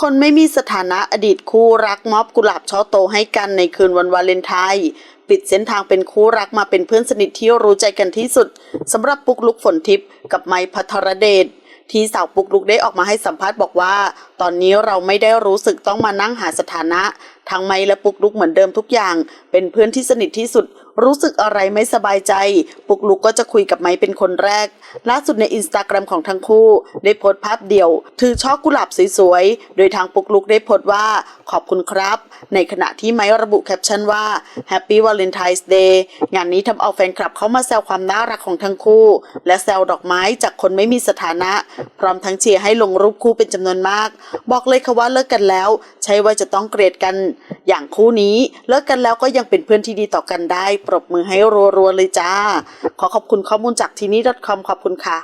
คนไม่มีสถานะอดีตคู่รักมอบกุหลาบช่อโตให้กันในคืนวันวาเลนไทน์ปิดเส้นทางเป็นคู่รักมาเป็นเพื่อนสนิทที่รู้ใจกันที่สุดสำหรับปุกลุกฝนทิพย์กับไมพัทรเดชที่สาวปุกลุกได้ออกมาให้สัมภาษณ์บอกว่า ตอนนี้เราไม่ได้รู้สึกต้องมานั่งหาสถานะ ทั้งไม้และปุกลุกเหมือนเดิมทุกอย่าง เป็นเพื่อนที่สนิทที่สุด รู้สึกอะไรไม่สบายใจ ปุกลุกก็จะคุยกับไม้เป็นคนแรก ล่าสุดในอินสตาแกรมของทั้งคู่ ได้โพสต์ภาพเดี่ยว ถือช่อกุหลาบสวยๆ โดยทางปุกลุกได้โพสต์ว่าขอบคุณครับ ในขณะที่ไม้ระบุแคปชั่นว่า Happy Valentine's Day งานนี้ทำเอาแฟนคลับเข้ามาแซวความน่ารักของทั้งคู่ และแซวดอกไม้จากคนไม่มีสถานะ พร้อมทั้งเชียร์ให้ลงรูปคู่เป็นจำนวนมาก บอกเลยค่ะว่าเลิกกันแล้ว ใช่ว่าจะต้องเกลียดกันอย่างคู่นี้เลิกกันแล้วก็ยังเป็นเพื่อนที่ดีต่อกันได้ ปรบมือให้รัวๆเลยจ้า ขอขอบคุณข้อมูลจากทีนี้ .com ขอบคุณค่ะ